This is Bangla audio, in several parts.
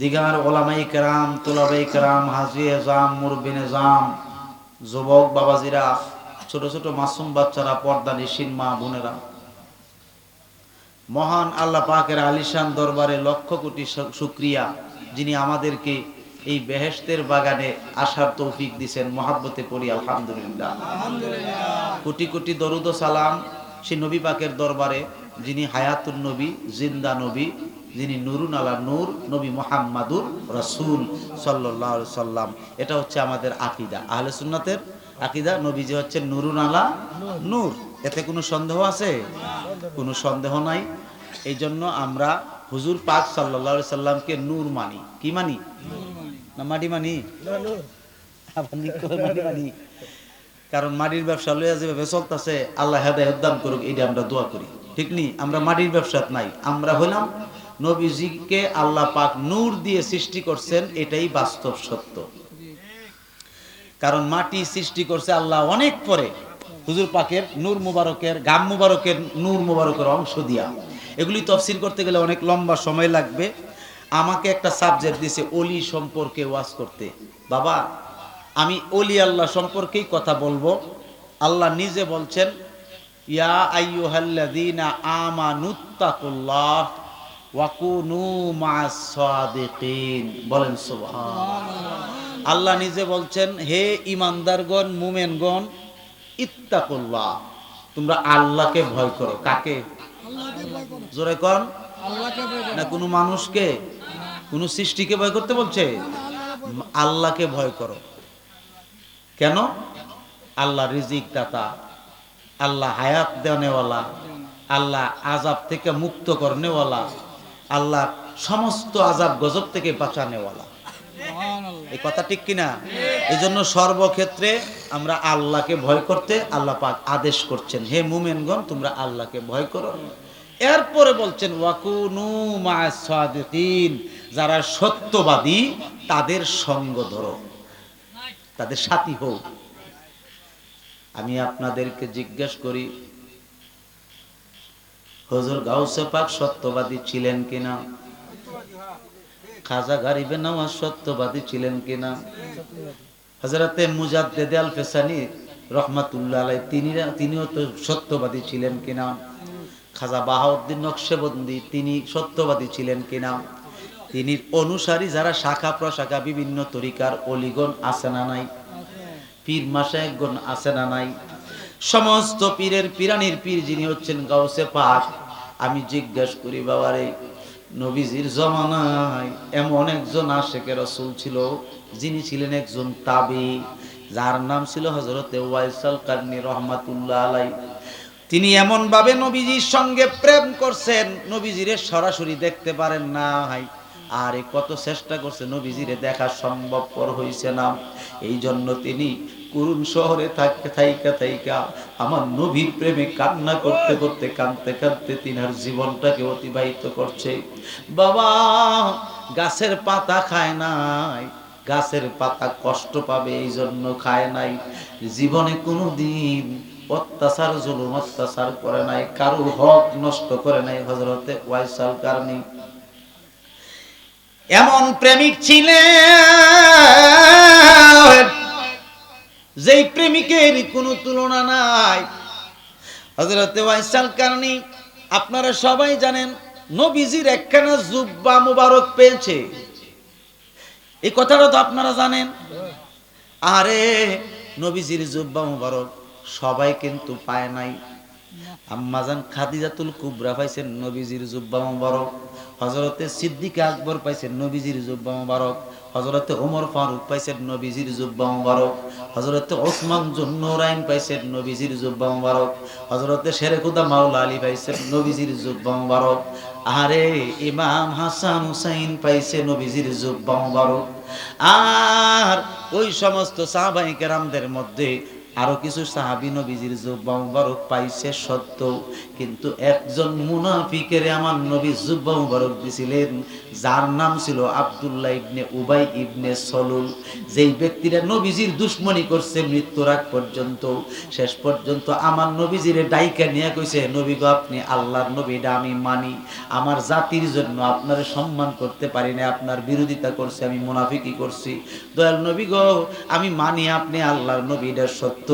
দিগার ওলামাই কেরাম তোলাবাই কেরাম হাজি এজাম মুরবিন এজাম যুবক বাবাজিরা ছোট ছোট মাসুম বাচ্চারা পর্দা নিশিন মা বোনেরা। মহান আল্লাহ পাকের আলিশান দরবারে লক্ষ কোটি শুক্রিয়া যিনি আমাদেরকে এই বেহেশতের বাগানে আসার তৌফিক দিছেন। মহাব্বতে পড়ি আলহামদুলিল্লাহ। কোটি কোটি দরুদ সালাম সে নবী পাকের দরবারে যিনি হায়াতুল নবী জিন্দা নবী যিনি নুরুন আলা নূর, নবী মোহাম্মাদুর রাসূল সাল্লাল্লাহু সাল্লাম। এটা হচ্ছে আমাদের আকিদা। আহলে সুন্নাতের আকিদা, নবীজি হচ্ছে নুরুন আলা নূর। এতে কোনো সন্দেহ আছে? কোনো সন্দেহ নাই। এই জন্য আমরা হুজুর পাক আলাইহি সাল্লামকে নূর মানি। কি মানি? না মাটি মানি? মানি? কারণ মাটির ব্যবসা লইয়া যেভাবে চলতেছে, আল্লাহ হেদায় উদ্দান করুক এটা আমরা দোয়া করি। ঠিক নি? আমরা মাটির ব্যবসাত নাই। আমরা হলাম নবীজিকে আল্লাহ পাক নূর দিয়ে সৃষ্টি করছেন, এটাই বাস্তব সত্য। কারণ মাটি সৃষ্টি করছে আল্লাহ অনেক পরে। হুজুর পাকের নূর মুবারকের, গাম মুবারকের নূর মুবারকের অংশ দিয়া। এগুলি তফসিল করতে গেলে অনেক লম্বা সময় লাগবে। আমাকে একটা সাবজেক্ট দিছে অলি সম্পর্কে ওয়াজ করতে। বাবা, আমি অলি আল্লাহ সম্পর্কেই কথা বলব। আল্লাহ নিজে বলছেন, ইয়া আইয়ুহাল্লাযীনা আমানুত্তাকুল্লাহ। ওয়া কুনু মা'আস বলেন আল্লাহ নিজে বলছেন, হে ইমানদারগণ মুমেনগণ, ইত্তাকুল্লাহ। তোমরা আল্লাহকে ভয় করো। কাকে? জোরে কন। না, কোনো মানুষকে? কোনো সৃষ্টিকে ভয় করতে বলছে? আল্লাহকে ভয় করো। কেন? আল্লাহ রিজিক দাতা আল্লাহ হায়াত দেওয়ানেওয়ালা, আল্লাহ আজাব থেকে মুক্ত করনেওয়ালা। আল্লাহ সমস্ত আজাব গজব থেকে বাঁচানেওয়ালা। এই কথা ঠিক কিনা? এই জন্য সর্বক্ষেত্রে আমরা আল্লাহকে ভয় করতে আল্লাহ পাক আদেশ করছেন হে মুমেনগণ তোমরা আল্লাহকে ভয় করো এরপরে বলছেন ওয়াকুনু মা'আস সাদিকিন যারা সত্যবাদী তাদের সঙ্গ ধরো তাদের সাথী হোক আমি আপনাদেরকে জিজ্ঞেস করি হজুর গাউসে পাক সত্যবাদী ছিলেন কিনা? খাজা গারিবে নওয়াজ সত্যবাদী ছিলেন কিনা? হজরতে মুজাদ্দেদ আল ফেসানি রহমাতুল্লাহ আলাই তিনি তিনিও তো সত্যবাদী ছিলেন কিনা? খাজা বাহাউদ্দিন নকশেবন্দি তিনি সত্যবাদী ছিলেন কিনা? তিনি অনুসারী যারা শাখা প্রশাখা বিভিন্ন তরিকার অলিগণ আছে না নাই? পীর মাসায়কগণ আছে না নাই? সমস্ত পীরের পিরানির পীর যিনি হচ্ছেন গাউসে পাক, আমি জিজ্ঞেস করি, বাবারে, নবীজির জমানায় এমন একজন আশেকে রসুল ছিল যিনি ছিলেন একজন তাবি, যার নাম ছিল হজরতে ওয়াইসাল কারনি রহমাতুল্লাহ আলাই তিনি এমন ভাবে নবীজির সঙ্গে প্রেম করছেন, নবীজিরে সরাসরি দেখতে পারেন না ভাই আর, কত চেষ্টা করছে নবীজিরে দেখা সম্ভবপর হইছে না। এই জন্য তিনি করুণ শহরে থাকতে থাইকা থাইকা আমার নবীর প্রেমে কান্না করতে করতে, কাঁদতে কাঁদতে তিনার জীবনটাকে অতিবাহিত করছে। বাবা, গাছের পাতা খায় নাই। গাছের পাতা কষ্ট পাবে এই জন্য খায় নাই। জীবনে কোনো দিন অত্যাচার, জুলুম, অত্যাচার করে নাই। কারও হক নষ্ট করে নাই হজরতে ওয়াইসাল কারণী। এমন প্রেমিক ছিলেন যেই প্রেমিকের কোনো তুলনা নাই। হজরতে ওয়াইসাল কারণে আপনারা সবাই জানেন, নবীজির একখানা জুব্বা মুবারক পেয়েছে। এই কথাটা তো আপনারা জানেন। আরে, নবীজির জুব্বা মুবারক সবাই কিন্তু পায় নাই। আম্মাজান খাদিজাতুল কুবরা পাইছেন নবীজির জুব্বা মুবারক হজরতে সিদ্দিক আকবর পাইছেন নবীজির জুব্বা মুবারক হজরতে ওমর ফারুক পাইছেন নবীজির জুব্বা মুবারক হজরতে ওসমান জুন্নুরাইন পাইছেন নবীজির জুব্বা মুবারক হজরতে শেরেখুদা মাওলা আলী পাইছেন নবীজির জুব্বা মুবারক আরে ইমাম হাসান হুসাইন পাইছে নবীজির জুব্বা মুবারক। আর ওই সমস্ত সাহাবাই কেরামদের মধ্যে আরও কিছু সাহাবী নবীজির জুব্বা মুবারক পাইছে সত্য। কিন্তু একজন মুনাফিকের আমার নবী জুব্বা মুবারক দিছিলেন, যার নাম ছিল আব্দুল্লাহ ইবনে উবাই ইবনে সলুল। যেই ব্যক্তিরা নবীজির দুশ্মনী করছে মৃত্যুর আগ পর্যন্ত, শেষ পর্যন্ত আমার নবীজিরে ডাইকা নিয়ে কইছে, নবী গো, আপনি আল্লাহর নবীটা আমি মানি। আমার জাতির জন্য আপনার সম্মান করতে পারি না আপনার বিরোধিতা করছে, আমি মুনাফিকি করছি। দয়াল নবী গো, আমি মানি আপনি আল্লাহর নবীটা সত্য।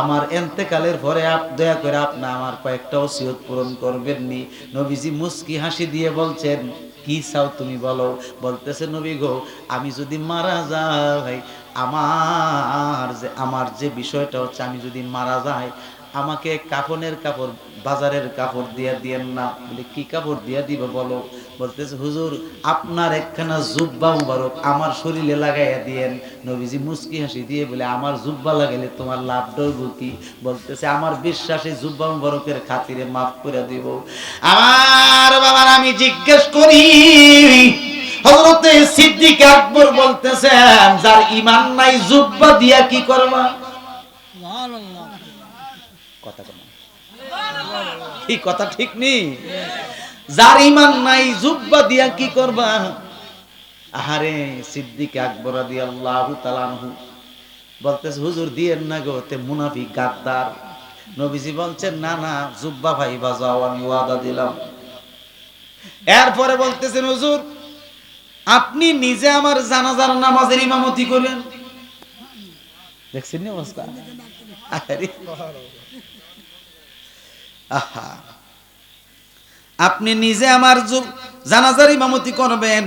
আমার এন্তেকালের পরে আপ, দয়া করে আপনি আমার কয়েকটা ওসিয়ত পূরণ করবেন নি। নবীজি মুস্কি হাসি দিয়ে বলছেন, কি চাও তুমি বলো? বলতেছে নবী গো, আমি যদি মারা যাই, আমার যে আমার যে বিষয়টা হচ্ছে আমি যদি মারা যাই, আমাকে কাফনের কাপড়, বাজারের কাপড় দিয়া দিয়েন না। বলে, কি কাপড় দিয়া দিব বলো? বলতেছে হুজুর আপনার একখানা জুব্বা মুবারক আমার শরীরে লাগাইয়া দিয়েন। নবীজি মুস্কি হাসি দিয়ে বলে আমার জুব্বা লাগাইলে তোমার লাভ ডরব কি? বলতেছে আমার বিশ্বাসে জুব্বা মুবারকের খাতিরে মাফ করে দিব। আমার বাবার আমি জিজ্ঞেস করি হযরতে সিদ্দিক আকবর বলতেছেন যার ঈমান নাই জুব্বা দিয়া কি করবা? কথা কি কথা ঠিক নেই যার ইমান নাই, জুব্বা দিয়া কি করবা? আহারে, সিদ্দিক আকবর রাদিয়াল্লাহু তাআলা আনহু বলতেছে, হুজুর, দিয়েন না গো, তে মুনাফিক গাদ্দার। নবীজি বলছেন, না না, জুব্বা ভাই বাজাও আমি ওয়াদা দিলাম। এরপরে বলতেছেন, হুজুর, আপনি নিজে আমার জানাজার নামাজের ইমামতি করেন দেখছেন অবস্থা? আহা। আপনি নিজে আমার জানাজার ইমামতি করবেন।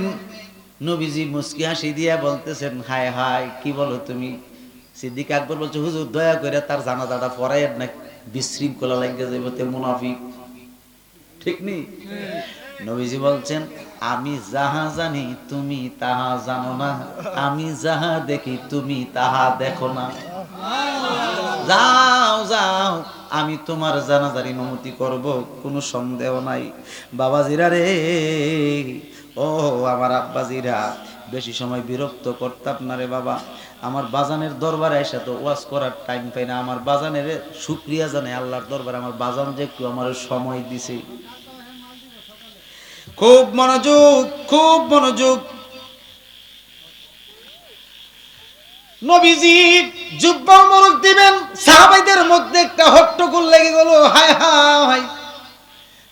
নবীজি মুস্কি হাসি দিয়া বলতেছেন, হায় হায়, কি বলো তুমি? সিদ্দিক আকবর বলছে, হুজুর, দয়া করে তার জানাজাটা পড়াই না, বিশৃঙ্খলা লাগে যাইব, তে মুনাফিক। ঠিক নেই নবীজি বলছেন, আমি যাহা জানি, তুমি তাহা জানো না। আমি যাহা দেখি, তুমি তাহা দেখো না। যাও যাও, আমি তোমার জানাজার ইমামতি করব, কোনো সন্দেহ নাই। বাবাজিরা রে, ও আমার আব্বাজিরা, বেশি সময় বিরক্ত করতাম না রে বাবা। আমার বাজানের দরবারে এসে তো ওয়াজ করার টাইম পাই না। আমার বাজানের শুক্রিয়া জানে আল্লাহর দরবারে। আমার বাজান যে একটু আমার সময় দিছে। খুব মনোযোগ খুব মনোযোগ। নবীজি মোরক দিবেন, সাহাবাইদের মধ্যে একটা হট্টগোল লেগে গেল, হায় হায়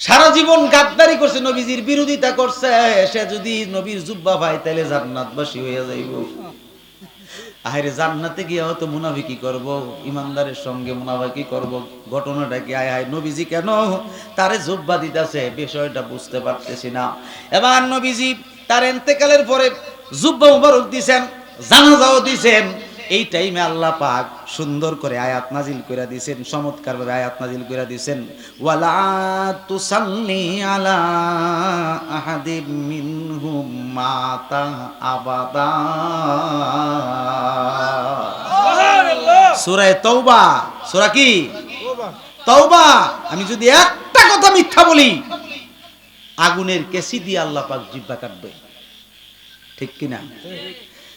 সারা জীবন গাদ্দারি করছে, নবীজির বিরোধিতা করছে, সে যদি নবীর জুব্বা ভাই তাহলে জান্নাতবাসী যাইব। জান্নাতে গিয়ে হয়তো মুনাফিকি করব, ইমানদারের সঙ্গে মুনাফিকি করব? ঘটনাটা কি? আয় হায়, নবীজি কেন তারে জুব্বা দিতেছে? বিষয়টা বুঝতে পারতেছি না। এবার নবীজি তার এন্তেকালের পরে জুব্বা মুবারক দিছেন। জানাজাও দিছেন। এই টাইমে আল্লাহ পাক সুন্দর করে আয়াত নাজিল করে দিছেন চমৎকার ভাবে আয়াত নাজিল করে দিছেন। ওয়ালা তুসাল্লি আলা আহাদিম মিনহুম মাতা আবাদা। সূরা তওবা। সূরা কি? তওবা। আমি যদি একটা কথা মিথ্যা বলি, আগুনের কেসি দিয়ে আল্লাহ পাক জিব্বা কাটবে। ঠিক কিনা?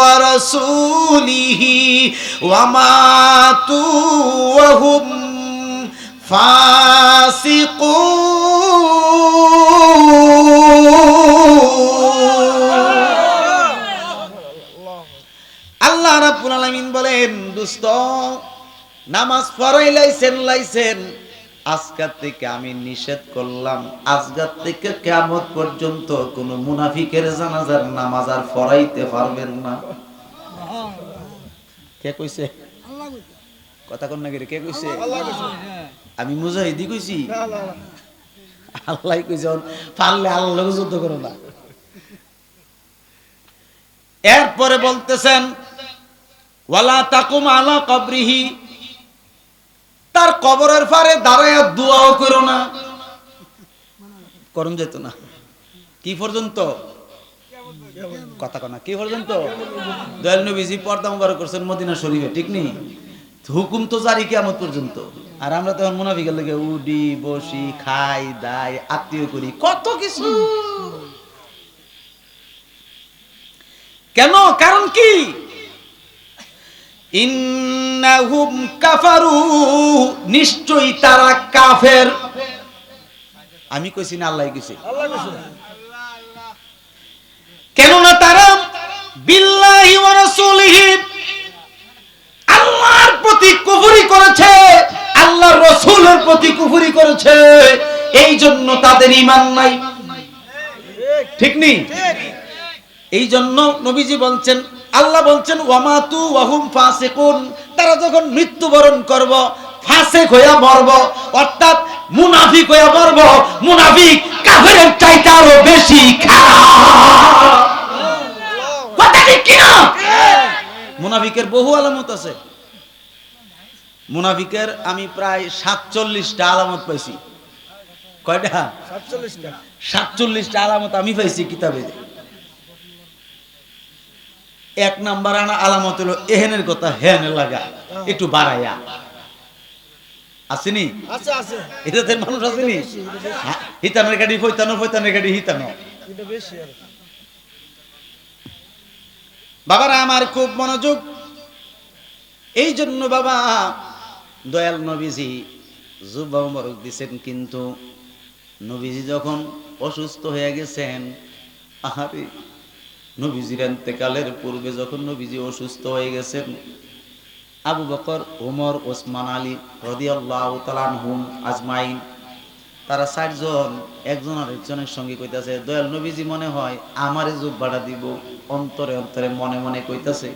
ورسوله وماتوا وهم فاسقون আল্লাহ রাব্বুল আলামিন বলেন দোস্ত নামাজ পড়াই লাইছেন লাইছেন আজকার থেকে আমি নিষেধ করলাম। আজকার থেকে কিয়ামত পর্যন্ত কোন মুনাফিকের জানাজার নামাজ আর পড়াইতে পারবেন না। কে কইছে? কথা কোন নাকি কে কইছে? আমি মুজাহিদি কইছি। আল্লাহ কইছে পারলে আল্লাহ যুদ্ধ করো না। এরপরে বলতেছেন, ওয়ালা তাকুম আলা কবরিহি। তার কবরের পারে দাঁড়ায় দোয়াও করো না। করণ যেত না। কি পর্যন্ত? কথা কনা, কি পর্যন্ত? দয়াল নবীজি পর্দা মুবারক করছেন মদিনা শরীফে, ঠিক নেই হুকুম তো জারি কিয়ামত পর্যন্ত। আর আমরা তখন মুনাফিকের লেগে উডি, বসি, খাই, দাই, আত্মীয় করি, কত কিছু। কেন? কারণ কি? ইন্নাহুম কাফারু নিশ্চয়ই তারা কাফের। আমি কইছি না আল্লাহ কইছি। কেননা তারা বিল্লাহি ওয়া রাসূলিহি আল্লাহর প্রতি কুফরি করেছে আল্লাহর রাসূলের প্রতি কুফরি করেছে এই জন্য তাদের ঈমান নাই। ঠিক নেই এই জন্য নবীজি বলছেন আল্লাহ বলছেন ওয়ামাতু ওয়াহুম ফাসিকুন। তারা যখন মৃত্যুবরণ করব ফাসিক হইয়া মরব অর্থাৎ মুনাফিক হইয়া মরব মুনাফিক কাফেরের চাইতে আরও বেশি খারাপ। কথা ঠিক কিনা? মুনাফিকের বহু আলামত আছে। মুনাফিকের আমি প্রায় সাতচল্লিশটা আলামত পাইছি। কয়টা? সাতচল্লিশটা। সাতচল্লিশটা আলামত আমি পাইছি কিতাবে। এক নাম্বার আনা আলামত হলো এহেনের কথা হেনে লাগা একটু বাড়াইয়া। আসেনি? আছে মানুষ আসেনি? হ্যাঁ, হিতানের গাড়ি ফৈতানো ফৈতানের গাড়ি হিতানো। বাবারা আমার খুব মনোযোগ। এই জন্য বাবা দয়াল নবীজি জুব্বা মোবারক দিছেন কিন্তু নবীজি যখন অসুস্থ হয়ে গেছেন আহারে নবীজির এতেকালের পূর্বে যখন নবীজি অসুস্থ হয়ে গেছেন, আবু বকর ওমর ওসমান, আলী রদিয়াল্লাহু তালানহুম আজমাইন, তারা চারজন, একজন আরেকজনের সঙ্গে কইতাছে, দয়াল নবীজি মনে হয় আমারে জুব্বাটা দিব। অন্তরে অন্তরে মনে মনে কইতাছে।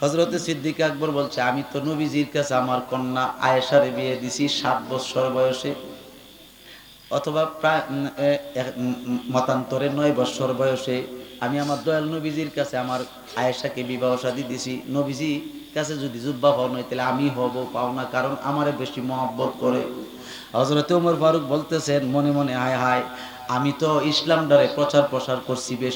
হজরতে সিদ্দিক আকবর বলছে, আমি তো নবীজির কাছে আমার কন্যা আয়েশারে বিয়ে দিছি সাত বছর বয়সে, অথবা প্রায় মতান্তরে নয় বছর বয়সে। আমি আমার দয়াল নবীজির কাছে আমার আয়েশাকে বিবাহ সাদী দিছি। নবীজি কাছে যদি জুব্বা পাও নয় তাহলে আমি হব, পাও না, কারণ আমারে বেশি মহব্বত করে। হজরত উমর ফারুক বলতেছেন মনে মনে, হায় হায়, আমি তো ইসলাম দ্বারে প্রচার প্রসার করছি বেশ